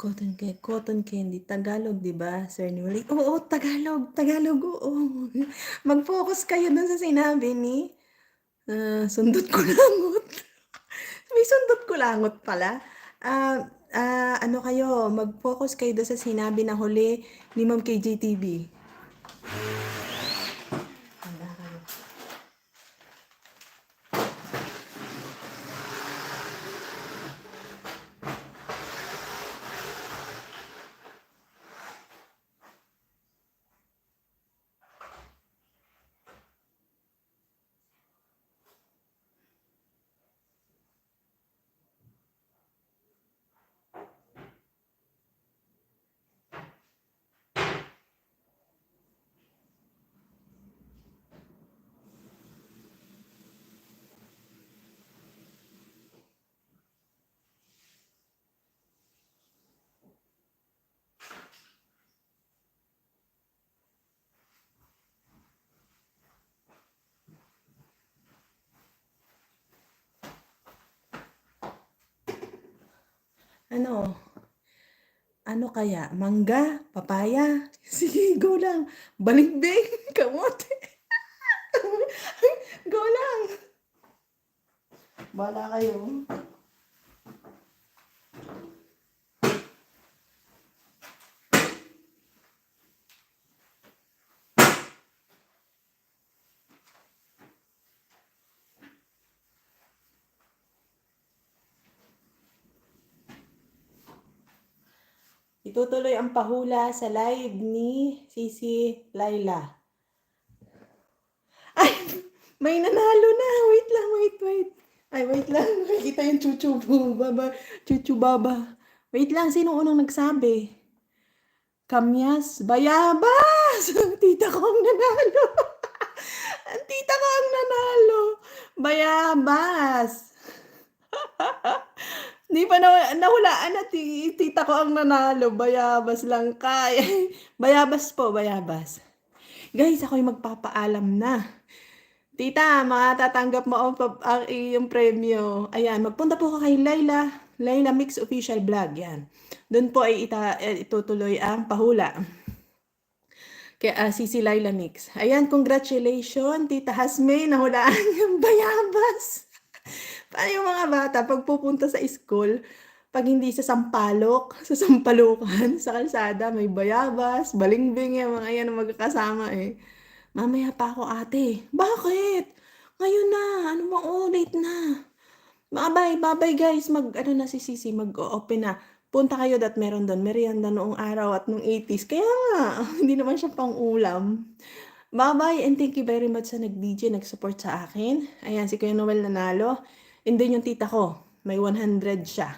Cotton, ca- cotton candy. Tagalog, di ba, Sir Nuri? Oo, Tagalog. Tagalog, oo. Mag-focus kayo dun sa sinabi ni ah, Sundot Kulangot. May Sundot Kulangot pala. Ah, ah, ano kayo, mag-focus kayo dun sa sinabi na huli ni Ma'am KJTV. Handa kayo. Ano? Ano kaya? Mangga? Papaya? Sige, go lang. Balimbing? Kamote? go lang. Bala kayo. Itutuloy ang pahula sa live ni Sisi Laila. Ay, may nanalo na. Wait lang, wait, wait. Ay, wait lang. Nakikita yung chuchu baba. Chuchu baba. Wait lang, sino unang nagsabi? Kamyas, bayabas! Ang tita ko ang nanalo. ang tita ko ang nanalo. Bayabas. Di pa na, nahulaan na ti, tita ko ang nanalo. Bayabas lang kay. bayabas po, bayabas. Guys, ako'y magpapaalam na. Tita, makatatanggap mo ang, ang iyong premyo. Ayan, magpunta po ka kay Laila. Laila Mix Official Vlog. Yan. Doon po ay ita, eh, itutuloy ang pahula. Kaya uh, Sisi Laila Mix. Ayan, congratulations, Tita Hasme. Nahulaan yung bayabas. Paano yung mga bata pag pupunta sa school, pag hindi sa Sampalok, sa Sampalukan, sa kalsada, may bayabas, balingbing, yung mga yan magkakasama eh. Mamaya pa ako ate. Bakit? Ngayon na. Ano mo? Oh, late na. Babay, babay guys. Mag, ano na si Sisi, mag-open na. Punta kayo dat meron doon. Merienda noong araw at noong 80s. Kaya nga, hindi naman siya pang ulam. Bye-bye and thank you very much sa nag-DJ, nag-support sa akin. Ayan, si Kuya Noel nanalo. And then yung tita ko, may 100 siya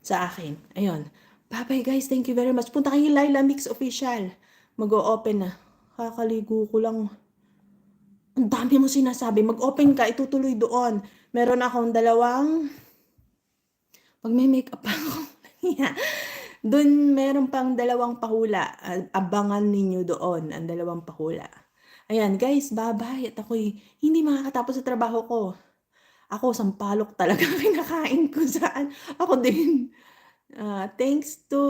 sa akin. Ayun. Bye-bye guys, thank you very much. Punta kayo Laila Mix Official. Mag-o-open na. Kakaligo ko lang. Ang dami mo sinasabi. Mag-open ka, itutuloy doon. Meron akong dalawang... Pag may makeup ako. Yeah. Doon meron pang dalawang pahula. Ah, Abangan ninyo doon ang dalawang pahula. Ayan, guys, bye-bye. At ako'y hindi makakatapos sa trabaho ko. Ako, sampalok talaga kinakain ko saan. Ako din. Ah, thanks to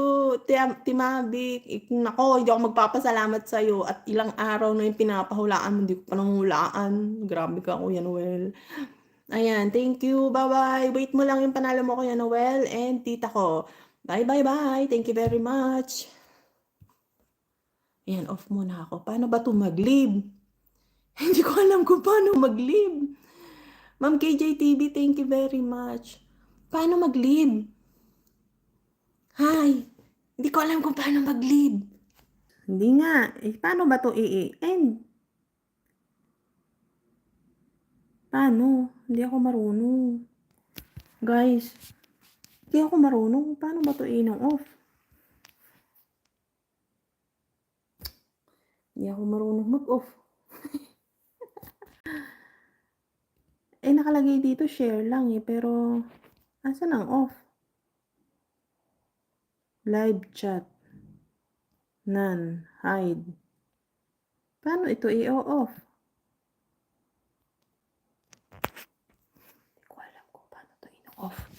Timabik. Ik- Nako, hindi ako magpapasalamat sa iyo at ilang araw na yung pinapahulaan mo, hindi ko pa nanguhulaan. Grabe ka, Kuya Noel. Ayan, thank you. Bye-bye. Wait mo lang yung panalo mo, Kuya Noel and tita ko. Bye, bye, bye. Thank you very much. Ayan, off muna ako. Paano ba ito mag-leave? Hindi ko alam kung paano mag-leave. Ma'am KJTV, thank you very much. Paano mag-leave? Hi! Hindi ko alam kung paano mag-leave. Hindi nga. Eh, paano ba ito i-end? Paano? Hindi ako marunong. Guys, hindi ako marunong. Paano ba ito i-off? Hindi ako marunong mag-off. eh, nakalagay dito share lang eh. Pero, asan ang off? Live chat. None. Hide. Paano ito i-off? Hindi ko alam kung paano ito i-off.